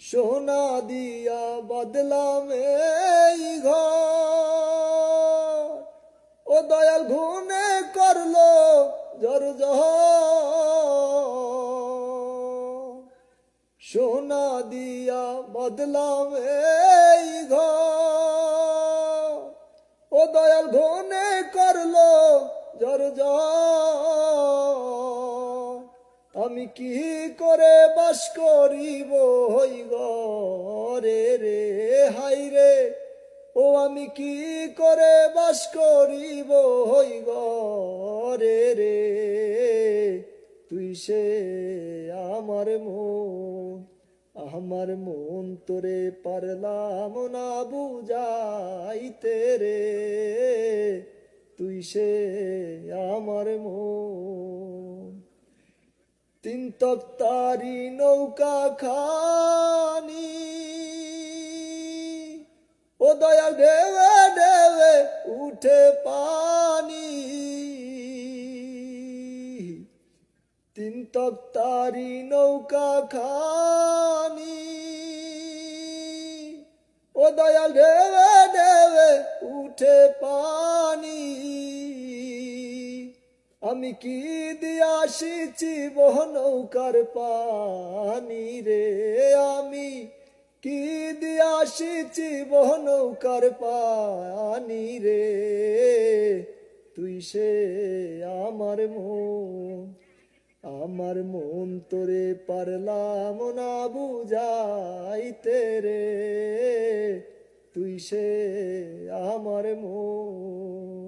সোনা দিয়া বদলাম এই ঘর। ও দয়াল ঘুনে করল জর সোনা দিয়া বদলাম এই ঘর। ও দয়াল ঘনে করল জর আমি কি করে বাস করিব? হই রে রে, হাই রে। ও আমি কি করে বাস করিব? হই রে রে। তুই সে আমার মন আমার মন তোরে পারলাম না বুঝাইতে রে। তুই সে আমার মন। তিন তক্তারি নৌকা খানি। ও দয়া ঢেবে ঢেবে উঠে পানি। তিন তক্তারি নৌকা খানি। ও দয়াল ঢেবে ঢেবে উঠে পানি। আমি কি দিয়াসিছি বহ নৌকার পানি রে? আমি কি দিয়াসিছি বহ নৌকার পানি রে? তুই সে আমার মন আমার মন তোরে পারলাম না বুঝাইতে রে। তুই সে আমার মন।